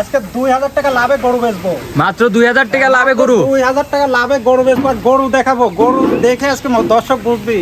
আজকে দুই হাজার টাকা লাভে গরু বেচবো। মাত্র দুই হাজার টাকা লাভে গরু? দুই হাজার টাকা লাভে গরু বেচবো আর গরু দেখাবো। গরু দেখে আজকে দর্শক বুঝবি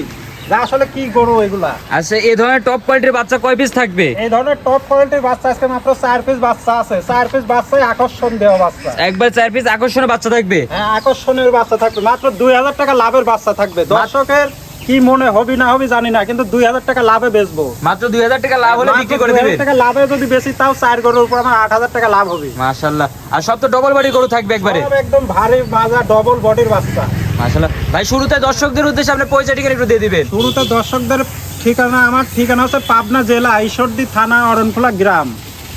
যে আসলে কি গরু এগুলা। আচ্ছা এই ধরনের টপ কোয়ালিটির বাচ্চা কয় পিস থাকবে? এই ধরনের টপ কোয়ালিটির বাচ্চা আজকে মাত্র চার পিস বাচ্চা আছে। চার পিস বাচ্চাই আকর্ষণ দেওয়া বাচ্চা। একবার চার পিস আকর্ষণীয় বাচ্চা থাকবে? হ্যাঁ আকর্ষণের বাচ্চা থাকবে। মাত্র দুই হাজার টাকা লাভের বাচ্চা থাকবে। দর্শকের কি মনে হবি না হবি জানি না কিন্তু দুই হাজার টাকা লাভে বেচবো। মাত্র দুই হাজার টাকা লাভ হলে বিক্রি করে মাত্র 2000 দেবেন টাকা লাভে যদি বেশি তাও চার গরুর উপর আমার আট হাজার টাকা লাভ হবে। মাশাল্লাহ। আর সব তো ডবল বাড়ি গরু থাকবে একবারে। একদম ভারী মাজা ডবল বডির বাচ্চা। মাশাল্লাহ। ভাই শুরুতে দর্শকদের উদ্দেশ্যে আপনি পয়সা টিকিট একটু দিয়ে দিবেন। শুরুতে দর্শকদের ঠিকানা আমার ঠিকানা হচ্ছে পাবনা জেলা ঈশ্বরদী থানা অরণখোলা গ্রাম।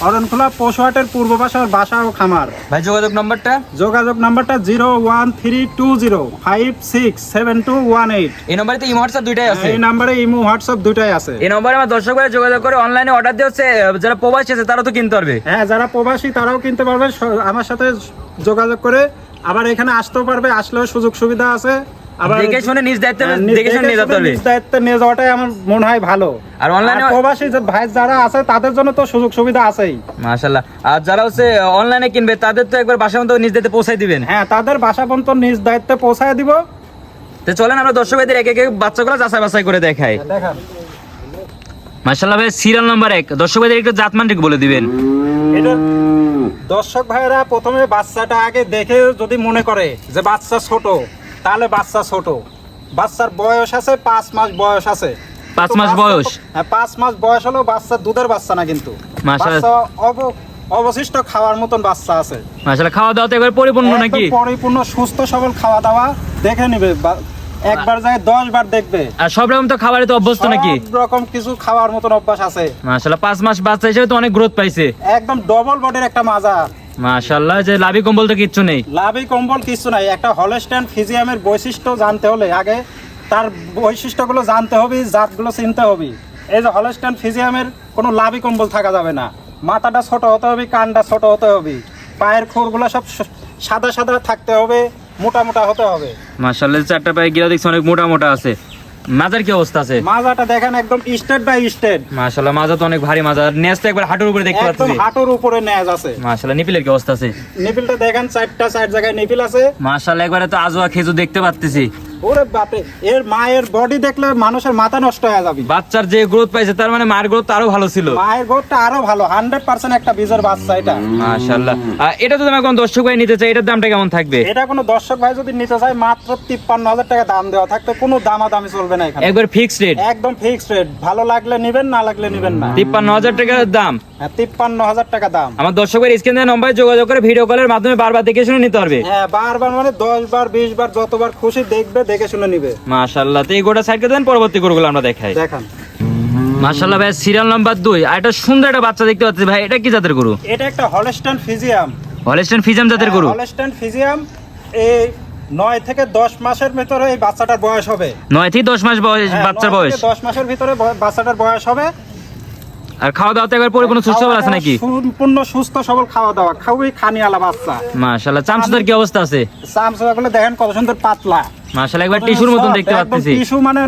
অরণখোলা পশুহাটের পূর্ব পাশে আমার বাসা ও খামার। ভাই যোগাযোগ নম্বরটা? যোগাযোগ নাম্বারটা zero one three two zero five six seven two one eight. এই নম্বরে তো ইমো হোয়াটসঅ্যাপ দুইটাই আছে? এই নাম্বারে ইমো হোয়াটসঅ্যাপ দুটাই আছে। এই নম্বরে আমার দর্শক ভাই যোগাযোগ করে অনলাইনে অর্ডার দিয়ে হচ্ছে যারা প্রবাসী আছে তারা তো কিনতে পারবে। হ্যাঁ যারা প্রবাসী তারাও কিনতে পারবে। আমার সাথে যোগাযোগ করে আবার এখানে আসতেও পারবে আসলেও সুযোগ সুবিধা আছে। আবার দেখে শুনে নিজ দায়িত্বে হ্যাঁ, দেখে শুনে নিয়ে যেতে শুনে নিজ দায়িত্বে নিয়ে যাওয়াটাই আমার মনে হয় ভালো। আর অনলাইনে প্রবাসী যে ভাই যারা আছে তাদের জন্য তো সুযোগ সুবিধা আছেই। মাশাল্লাহ আর যারা হচ্ছে অনলাইনে কিনবে তাদের তো একবার বাসার মতো নিজ দায়িত্বে পৌঁছাই দিবেন। হ্যাঁ তাদের বাসা পর্যন্ত নিজ দায়িত্বে পৌঁছায় দিব। তো চলেন আমরা দর্শক ভাইদের এক এক বাচ্চাগুলো যাচাই বাছাই করে দেখাই। দেখান। মাশাল্লাহ ভাই সিরিয়াল নাম্বার এক। দর্শক ভাইদের একটু জাতমান ঠিক বলে দিবেন। এটা দর্শক ভাইরা প্রথমে বাচ্চাটা আগে দেখে যদি মনে করে যে বাচ্চা ছোট তাহলে বাচ্চা ছোট। বাচ্চার বয়স আছে পাঁচ মাস বয়স আছে। পাঁচ মাস বয়স? হ্যাঁ পাঁচ মাস বয়স হলেও বাচ্চা দুধের বাচ্চা না কিন্তু। বাচ্চা অব- অবশিষ্ট খাওয়ার মতন বাচ্চা আছে। মাশাল্লাহ খাওয়া দাওয়া তো একবার পরিপূর্ণ নাকি? পরিপূর্ণ সুস্থ সবল খাওয়া দাওয়া দেখে নিবে। একবার যায় দশ বার দেখবে। আর সব রকম তো খাবারে তো অভ্যস্ত নাকি? সব রকম কিছু খাওয়ার মতন অভ্যাস আছে। মাশাল্লাহ পাঁচ মাস বাচ্চা হিসেবে তো অনেক গ্রোথ পাইছে। একদম ডবল বডির একটা মাজা। মাশাল্লাহ যে লাভি কম্বল তো কিচ্ছু নেই। লাভই কম্বল কিছু নাই একটা হলস্টাইন ফিজিয়ামের বৈশিষ্ট্য জানতে হলে আগে তার বৈশিষ্ট্যগুলো জানতে হবে জাতগুলো চিনতে হবে। এই যে হলস্টাইন ফিজিয়ামের কোনো লাভই কম্বল থাকা যাবে না। মাথাটা ছোট হতে হবে কানটা ছোট হতে হবে। পায়ের খুরগুলো সব সাদা সাদা থাকতে হবে মোটা মোটা হতে হবে। মাশাল্লাহ চারটা পায়ে গিয়ে দেখছি অনেক মোটা মোটা আছে। মাজার কি অবস্থা আছে? মাজাটা দেখেন একদম স্টেট বাই স্টেট মাশাআল্লাহ মাজা তো অনেক ভারী মাজা আর নেস্ট একবার হাঁটুর উপরে দেখতে পাচ্ছি। একদম হাঁটুর উপরে নেজ আছে। মাশাআল্লাহ নিপিলের কি অবস্থা আছে? নিপিলটা দেখেন চারটা চার জায়গায় নিপিল আছে। মাশাআল্লাহ একবারে তো আজোয়া খেজুর দেখতে পাচ্ছি ওরে বাপরে এর মায়ের বডি দেখলে মানুষের মাথা নষ্ট হয়ে যাবে। বাচ্চার যে গ্রোথ পাইছে তার মানে মায়ের গ্রোথ আরও ভালো ছিল। মায়ের গোটটা আরও ভালো হান্ড্রেড পার্সেন্ট একটা বীজের বাচ্চা এটা। মাশাল্লাহ এটা তো তোমার কোন দর্শক ভাই নিতে চাই এটার দামটা কেমন থাকবে? এটা কোনো দর্শক ভাই যদি নিতে চায় মাত্র তিপ্পান্ন হাজার টাকা দাম দেওয়া থাকতে কোনো দামাদামি চলবে না এখানে। একবার ফিক্সড রেট একদম ফিক্সড রেট ভালো লাগলে নিবেন না লাগলে নিবেন না। তিপ্পান্ন হাজার টাকার দাম? তিপ্পান্ন হাজার টাকা দাম। আমার দর্শকের স্ক্রিনে নম্বরে যোগাযোগ করে ভিডিও কলের মাধ্যমে বারবার দেখে শুনে নিতে পারবে। হ্যাঁ বারবার মানে দশ বার বিশ বার যতবার খুশি দেখবে দেখে শুনে নিবে। মাশাল্লাহ তো এই গোটা সাইড দেন পরবর্তী গরুগুলো আমরা দেখাই। দেখান। মাশাল্লাহ ভাই সিরিয়াল নাম্বার দুই। আর একটা সুন্দর একটা বাচ্চা দেখতে পাচ্ছি ভাই এটা কি জাতের গরু? এটা একটা হলস্টাইন ফিজিয়াম হলেস্টেন ফিজাম জাতের গরু। হলস্টাইন ফিজিয়াম এই নয় থেকে দশ মাসের ভিতরে এই বাচ্চাটার বয়স হবে। নয় থেকে দশ মাস বয়স হ্যাঁ, বাচ্চার বয়স। দশ মাসের ভিতরে বাচ্চাটার বয়স হবে। আর খাওয়া দাওয়া তো একবার পরিপূর্ণ সুস্থ সবল আছে নাকি? সম্পূর্ণ সুস্থ সবল খাওয়া দাওয়া খুবই খানিয়ালা বাচ্চা। মাশাল্লাহ চামচুদার কি অবস্থা আছে? চামচুয়াগুলো দেখেন কত সুন্দর পাতলা। মাশাল্লাহ একবার টিস্যুর মতন দেখতে পাচ্ছি। টিস্যু মানে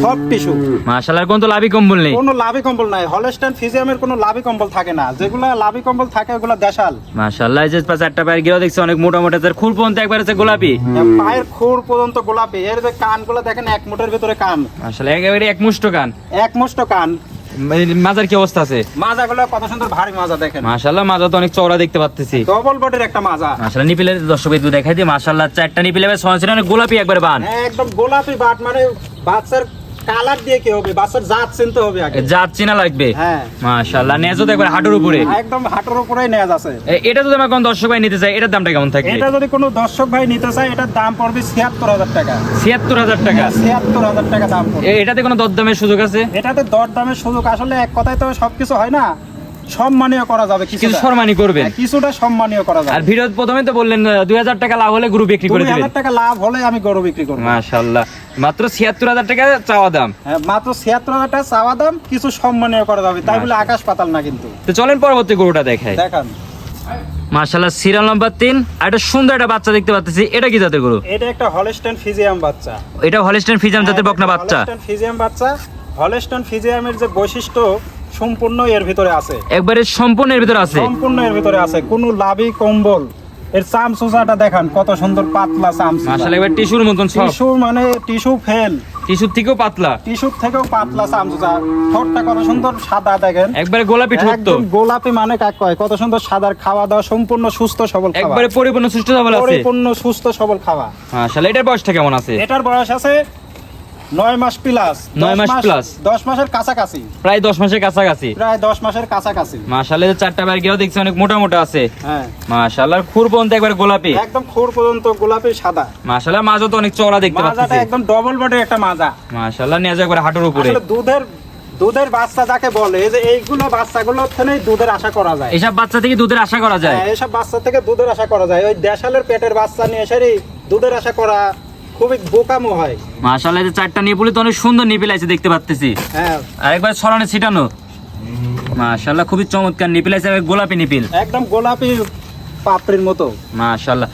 সব টিস্যু। মাশাল্লাহ কোন তো লাভই কম্বল নেই। কোনো লাভি কম্বল নাই। হলস্টাইন ফিজিয়ামের কোনো লাভি কম্বল থাকে না। যেগুলো লাভি কম্বল থাকে ওগুলো দেশাল। মাশাল্লাহ এই যে পাঁচ চারটা পায়ের গিয়েও দেখছি অনেক মোটা মোটা। তার খুর পর্যন্ত একবার আছে গোলাপি। পায়ের খুর পর্যন্ত গোলাপি। এর যে কানগুলো দেখেন এক মুঠের ভিতরে কান। মাশাল্লাহ একেবারে এক মুষ্ট কান। এক মুষ্ট কান। মাজার কি অবস্থা আছে? মাজাগুলো কত সুন্দর ভারী মাজা দেখেন। মাশাল্লাহ মাজা তো অনেক চওড়া দেখতে পাচ্ছি ডবল বডির একটা মাজা। মাশাআল্লাহ নিপিলের দর্শক একটু দেখাই দিই। মাশাআল্লাহ চারটা নিপিলে সহজ অনেক গোলাপি একবার বান। হ্যাঁ, একদম গোলাপি বাট মানে বাচ্চার কালার দিয়ে কি হবে? জাত চিনতে হবে আগে। জাত চিনা লাগবে? হ্যাঁ। মাশাআল্লাহ হাঁটুর উপরে। একদম হাঁটুর উপরেই নেজ আছে এটা যদি আমার কোন দর্শক ভাই নিতে চাই এটার দামটা কেমন থাকবে? এটা যদি কোনো দর্শক ভাই নিতে চায় এটার দাম পড়বে ছিয়াত্তর হাজার টাকা। ছিয়াত্তর হাজার টাকা? ছিয়াত্তর হাজার টাকা দাম পড়বে। এটাতে কোনো দরদামের সুযোগ আছে? এটাতে দর দামের সুযোগ আসলে এক কথায় তো সবকিছু হয় না। সম্মানীয় করা যাবে কিছু কিছুটা। সম্মানই করবেন। হ্যাঁ, কিছুটা সম্মানীয় করা আর যাবে ভিডিও প্রথমে তো বললেন দুই হাজার টাকা লাভ হলে গরু বিক্রি করে দিবেন টাকা লাভ হলে আমি গরু বিক্রি করব। মাত্র ছিয়াত্তর হাজার টাকা চাওয়া দাম। হ্যাঁ, মাত্র টাকা চাওয়া দাম কিছু সম্মানীয় করা যাবে। তাই বলে আকাশ পাতাল না কিন্তু। তো চলেন পরবর্তী গরুটা দেখাই। দেখান। সিরিয়াল নাম্বার তিন। আর একটা সুন্দর একটা বাচ্চা দেখতে পাচ্ছি। এটা কি জাতের গরু? এটা একটা হলস্টেন ফিজিয়াম বাচ্চা। এটা হলিস্টেন ফিজাম জাতের বকনা বাচ্চা। ফিজিয়াম বাচ্চা। হলস্টেন ফিজিয়ামের যে বৈশিষ্ট্য সম্পূর্ণ এর ভিতরে আছে। একবারে সম্পূর্ণের ভিতরে আছে। সম্পূর্ণ এর ভিতরে আছে। কোনো লাভি কম্বল। এর চাম সুসাটা দেখান কত সুন্দর পাতলা চাম মাশাআল্লাহ একবার টিস্যুর মতন টিস্যু মানে টিস্যু ফেল। টিস্যুর থেকেও পাতলা। টিস্যুর থেকেও পাতলা চাম সুসা ঠোঁটটা কত সুন্দর সাদা দেখেন। একবারে গোলাপি ঠোঁট তো। গোলাপি মানে কাক কয়? কত সুন্দর সাদার খাওয়া দাওয়া সম্পূর্ণ সুস্থ সবল খাওয়া। একবারে পরিপূর্ণ সুস্থ সবল আছে। পরিপূর্ণ সুস্থ সবল খাওয়া। মাশাআল্লাহ এটার বয়সটা কেমন আছে? এটার বয়স আছে নয় মাস প্লাস নয় মাস plus। দশ মাসের কাছাকাছি। প্রায় দশ মাসের কাছাকাছি। প্রায় দশ মাসের কাছাকাছি। চারটা বার গিয়েও দেখছি অনেক মোটা মোটা আছে। হ্যাঁ। খুর পর্যন্ত একবার গোলাপি। একদম খুর পর্যন্ত গোলাপি সাদা। তো অনেক চওড়া দেখতে মাজাটা একদম ডবল বডির একটা মাজা। একবার হাঁটুর উপরে। দুধের দুধের বাচ্চা যাকে বলে এই যে এইগুলো বাচ্চাগুলো থেকেই দুধের আশা করা যায়। এসব বাচ্চা থেকে দুধের আশা করা যায়। হ্যাঁ, এইসব বাচ্চা থেকে দুধের আশা করা যায়। ওই দেশালের পেটের বাচ্চা নিয়ে এসেই দুধের আশা করা খুবই বোকামো হয়। মাশাআল্লাহ এই যে চারটা নিপুলি তো অনেক সুন্দর নিপিল আছে দেখতে পাচ্ছি হ্যাঁ। আরেকবার ছড়ানো ছিটানো। মাশাআল্লাহ খুবই চমৎকার নিপিল আছে গোলাপি নিপিল। একদম গোলাপি পাপড়ির মতো। মাশাআল্লাহ।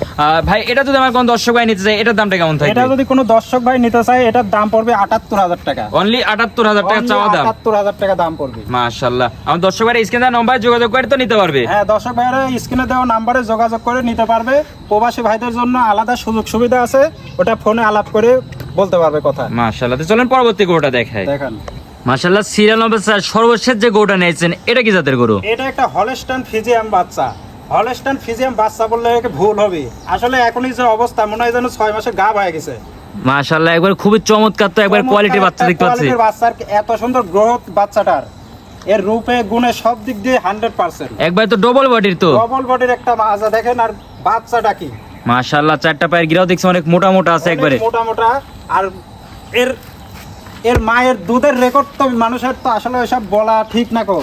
ভাই এটা যদি আমার কোন দর্শক ভাই নিতে চাই এটার দামটা কেমন এটা যদি কোনো দর্শক ভাই নিতে চায় এটার দাম পড়বে আটাত্তর হাজার টাকা। অনলি আটাত্তর হাজার টাকা চাওয়া দাম? আটাত্তর হাজার টাকা দাম পড়বে। মাশাআল্লাহ। আমার দর্শক ভাই স্ক্রিন দেওয়া নম্বর যোগাযোগ করে তো নিতে পারবে? হ্যাঁ দর্শক ভাইরা স্ক্রিনে দেওয়া নাম্বারে যোগাযোগ করে নিতে পারবে। প্রবাসী ভাইদের জন্য আলাদা সুযোগ সুবিধা আছে। ওটা ফোনে আলাপ করে বলতে পারবে কথা। মাশাআল্লাহ। তো চলেন পরবর্তী গরুটা দেখাই। দেখেন। মাশাআল্লাহ সিরিয়াল নম্বর স্যার সর্বশেষ যে গরুটা নিয়েছেন এটা কি জাতের গরু? এটা একটা হলস্টান ফিজিয়াম বাচ্চা। হলস্টান ফিজিয়াম বাচ্চা বললে ভুল হবে আসলে এখনই যে অবস্থা মনে হয় যেন ছয় মাসে গা হয়ে গেছে। মাশাআল্লাহ একবার খুবই চমৎকার তো একবার কোয়ালিটি বাচ্চা দেখতে পাচ্ছি। বাচ্চার এত সুন্দর গ্রোথ বাচ্চাটার। এর রূপে গুণে সব দিক দিয়ে হান্ড্রেড পার্সেন্ট একবার তো ডবল বডির তো। ডবল বডির একটা মাজা দেখেন আর বাচ্চাটা কি। মাশাআল্লাহ চারটা পায়ের গিরাও দেখছি অনেক মোটা মোটা আছে একবারে। মোটা মোটা আর এর এর মায়ের দুধের রেকর্ড তো মানুষের তো আসলে ওইসব বলা ঠিক না কো।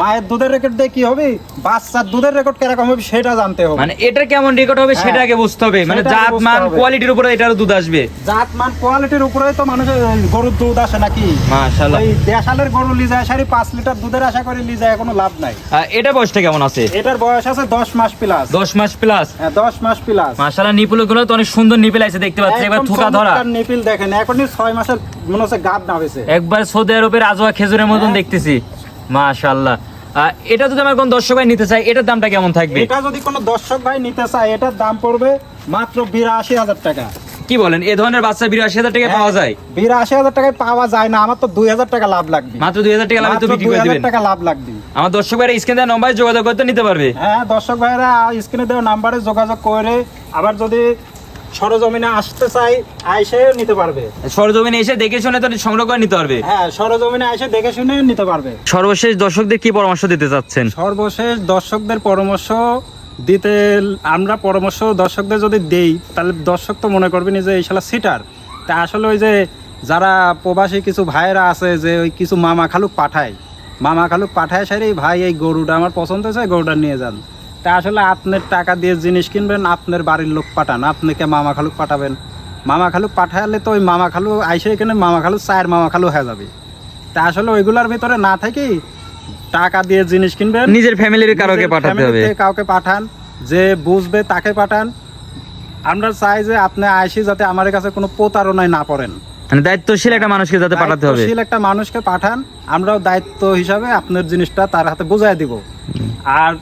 মায়ের দুধের রেকর্ড দিয়ে কি হবে? বাচ্চার দুধের রেকর্ড কীরকম হবে সেটা জানতে হবে। মানে এটা কেমন রেকর্ড হবে হ্যাঁ। সেটা আগে বুঝতে হবে। মানে জাত মান কোয়ালিটির উপরে এটার দুধ আসবে। জাত মান কোয়ালিটির উপরেই তো মানুষের গরুর দুধ আসে নাকি? মাশাআল্লাহ। ওই দেশালের গরু লিজায় সারি পাঁচ লিটার দুধের আশা করে লিজায় কোনো লাভ নাই। এটা বয়সটা কেমন আছে? এটার বয়স আছে দশ মাস প্লাস দশ মাস প্লাস হ্যাঁ দশ মাস প্লাস মাশাআল্লাহ নিপুলগুলো তো অনেক সুন্দর নিপিল আছে দেখতে পাচ্ছি। একবার থুকা ধরা। নিপিল দেখেন এখনই ছয় মাসের মনে হচ্ছে গাদ নামেছে একবার সৌদি আরবের আজোয়া খেজুরের মতন হ্যাঁ। দেখতেছি। মাশাআল্লাহ। এটা যদি আমার কোন দর্শক ভাই নিতে এটার দামটা কেমন থাকবে? এটা যদি কোনো দর্শক ভাই নিতে চায় এটার দাম পড়বে মাত্র বিরাশি হাজার টাকা। কি বলেন? এই ধরনের বাচ্চা বিরাশি হাজার টাকা পাওয়া যায়? বিরাশি হাজার টাকায় পাওয়া যায় না আমার তো দুই হাজার টাকা লাভ লাগবে। মাত্র দুই হাজার টাকা লাভে তো বিক্রি করে দিবেন। টাকা লাভ লাগবে। আমার দর্শক ভাইরা স্ক্রিন দেওয়া নম্বরে যোগাযোগ করতে নিতে পারবে। হ্যাঁ দর্শক ভাইরা স্ক্রিনে দেওয়া নাম্বারে যোগাযোগ করে আবার যদি সরজমিনে আসতে চাই আইসে নিতে পারবে। সরজমিনে এসে দেখে শুনে তো সংগ্রহ করে নিতে পারবে। হ্যাঁ সরজমিনে আইসে দেখে শুনে নিতে পারবে। সর্বশেষ দর্শকদের কি পরামর্শ দিতে চাচ্ছেন? সর্বশেষ দর্শকদের পরামর্শ দিতে আমরা পরামর্শ দর্শকদের যদি দেই তাহলে দর্শক তো মনে করবেন যে এই শালা সিটার তা আসলে ওই যে যারা প্রবাসী কিছু ভাইয়েরা আছে যে ওই কিছু মামা খালুক পাঠায় মামা খালুক পাঠায় সারি ভাই এই গরুটা আমার পছন্দ হয়েছে গরুটা নিয়ে যান। তা আসলে আপনার টাকা দিয়ে জিনিস কিনবেন আপনার বাড়ির লোক পাঠান আপনাকে মামা খালুক পাঠাবেন। মামা খালুক পাঠালে তো ওই মামা খালু আইসে এখানে মামা খালু চায়ের মামা খালু হয়ে যাবে। তা আসলে ওইগুলোর ভিতরে না থাকি টাকা দিয়ে জিনিস কিনবেন নিজের ফ্যামিলির নিজের পাঠাতে হবে। কাউকে পাঠান যে বুঝবে তাকে পাঠান। আমরা চাই যে আপনি আইসি যাতে আমার কাছে কোনো প্রতারণায় না পড়েন। মানে দায়িত্বশীল একটা মানুষকে যাতে পাঠাতে হবে। দায়িত্বশীল একটা মানুষকে পাঠান আমরাও দায়িত্ব হিসাবে আপনার জিনিসটা তার হাতে বুঝাই দিব। আর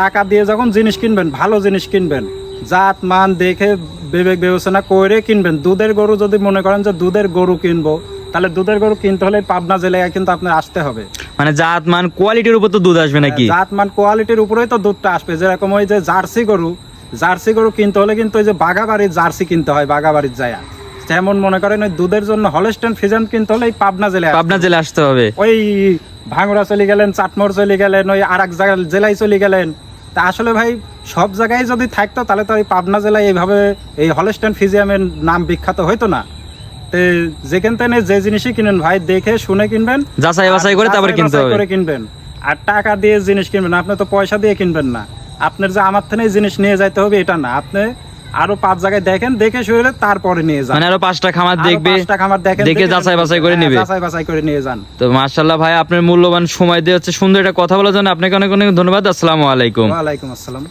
টাকা দিয়ে যখন জিনিস কিনবেন ভালো জিনিস কিনবেন জাত মান দেখে বিবেক বিবেচনা করে কিনবেন। দুধের গরু যদি মনে করেন যে দুধের গরু কিনবো তাহলে দুধের গরু কিনতে হলে পাবনা জেলায় কিন্তু আপনার আসতে হবে। মানে জাত মান কোয়ালিটির উপর তো দুধ আসবে নাকি? জাত মান কোয়ালিটির উপরেই তো দুধটা আসবে। যেরকম ওই যে জার্সি গরু জার্সি গরু কিনতে হলে কিন্তু ওই যে বাগাবাড়ির জার্সি কিনতে হয় বাগাবাড়ির জায়া। যেমন মনে করেন ওই দুধের জন্য হলস্টেন ফিজান কিনতে হলে এই পাবনা জেলায় পাবনা জেলে আসতে হবে। ওই ভাঙড়া চলে গেলেন চাটমোড় চলে গেলেন ওই আর এক জেলায় চলে গেলেন তা আসলে ভাই সব জায়গায় যদি থাকতো তাহলে তো এই পাবনা জেলায় এইভাবে এই হলস্টেন ফিজিয়ামের নাম বিখ্যাত হইতো না। তো যেখান থেকে যে জিনিসই কিনেন ভাই দেখে শুনে কিনবেন যাচাই বাছাই করে তারপরে কিনতে হবে। করে কিনবেন। আর টাকা দিয়ে জিনিস কিনবেন আপনি তো পয়সা দিয়ে কিনবেন না। আপনার যে আমার থেকে জিনিস নিয়ে যাইতে হবে এটা না। আপনি আরও পাঁচ জায়গায় দেখেন দেখে শুয়ে তারপরে নিয়ে যান। মানে আরও পাঁচটা খামার দেখবে পাঁচটা খামার দেখেন দেখে যাচাই বাছাই করে নিবে নেবে। যাচাই বাছাই করে নিয়ে যান। তো মাশাআল্লাহ ভাই আপনার মূল্যবান সময় দিয়ে হচ্ছে সুন্দর একটা কথা বলার জন্য আপনাকে অনেক অনেক ধন্যবাদ। আসসালামু আলাইকুম। ওয়ালাইকুম আসসালাম।